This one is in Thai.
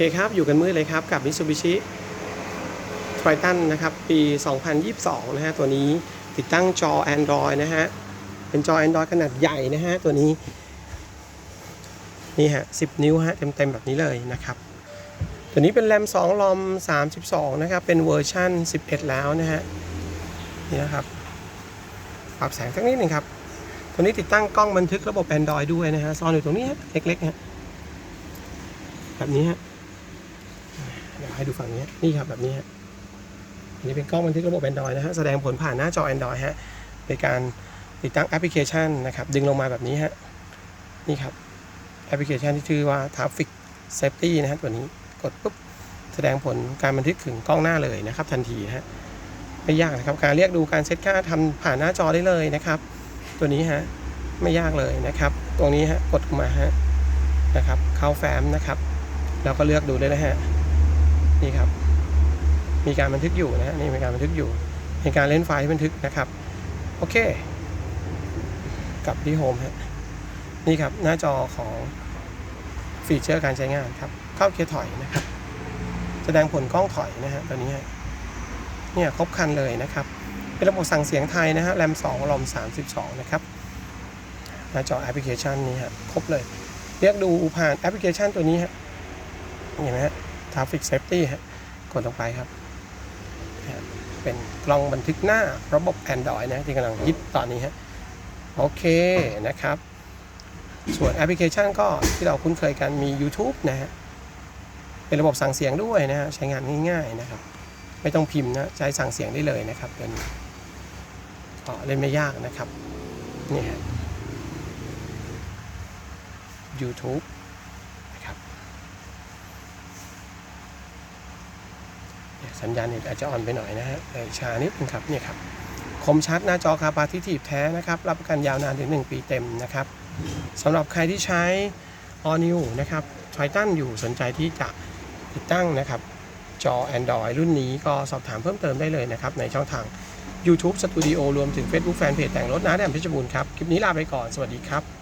เคครับอยู่กันมืดเลยครับกับ Mitsubishi Triton นะครับปี 2022 นะฮะตัวนี้ติดตั้งจอ Android นะฮะเป็นจอ Android ขนาดใหญ่นะฮะตัวนี้ นี่ฮะ 10 นิ้วฮะเต็มๆแบบนี้เลยนะครับ ตัวนี้เป็นแรม 2 ลอม 32 นะครับ เป็นเวอร์ชัน11 แล้วนะฮะนี่นะครับปรับแสงสักนิดหนึ่งครับ ตัวนี้ติดตั้งกล้องบันทึกระบบ Android ด้วยนะฮะซ่อนอยู่ตรงนี้ฮะเล็กๆฮะแบบนี้ฮะ เดี๋ยวให้ดูฝั่งนี้นี่ครับแบบนี้อันนี้เป็นกล้องบันทึกระบบ Android นะฮะแสดงผลผ่านหน้าจอ Android ฮะในการติดตั้งแอปพลิเคชันนะครับ ดึงลงมาแบบนี้ฮะนี่ครับแอปพลิเคชันที่ชื่อว่า Traffic Safety นะฮะตัวนี้กดปุ๊บแสดงผลการบันทึกถึงกล้องหน้าเลยนะครับ ทันทีฮะไม่ยากนะครับการเรียกดูการเซตค่าทำผ่านหน้าจอได้เลยนะครับ ตัวนี้ฮะไม่ยากเลยนะครับ ตรงนี้ฮะกดมาฮะนะครับเข้าแฟ้มนะครับเราก็เลือกดูได้นะฮะ นี่ครับ มีการบันทึกอยู่นะฮะนี่มีการบันทึกอยู่มีการเล่นไฟล์บันทึกนะครับ โอเค กลับที่โฮมฮะนี่ครับหน้าจอของฟีเจอร์การใช้งานครับ เข้าเกียร์ถอยนะครับ แสดงผลกล้องถอยนะฮะตัวนี้ฮะเนี่ยครบคันเลยนะครับ เป็นระบบสั่งเสียงไทยนะฮะแรม2รอม32 นะครับ หน้าจอแอปพลิเคชันนี้ฮะครบเลย เรียกดูผ่านแอปพลิเคชันตัวนี้ฮะเห็นไหมฮะ Traffic Safety ฮะกดลงไปครับ เป็นกล้องบันทึกหน้าระบบ Android นะที่กำลังฮิตตอนนี้ฮะโอเคนะครับ ส่วนแอปพลิเคชันก็ที่เราคุ้นเคยกันมี YouTube นะฮะเป็นระบบสั่งเสียงด้วยนะฮะใช้งานง่ายๆนะครับ ไม่ต้องพิมพ์นะใช้สั่งเสียงได้เลยนะครับตัวนี้ก็เล่นไม่ยากนะครับนี่ฮะ YouTube นะครับเนี่ย สัญญาณเน็ตอาจจะอ่อนไปหน่อยนะฮะเลยช้านิดนึงครับเนี่ยครับคมชัดหน้าจอคาปาทิทีฟแท้นะครับรับประกันยาวนานถึง 1 ปีเต็มนะครับสำหรับใครที่ใช้ All New นะครับ Triton อยู่สนใจที่จะติดตั้งนะครับจอ Android รุ่นนี้ก็สอบถามเพิ่มเติมได้เลยนะครับ ในช่องทาง YouTube Studio รวมถึง Facebook Fanpage แต่งรถน้าแดมเพชรบูรณ์ครับ คลิปนี้ลาไปก่อน สวัสดีครับ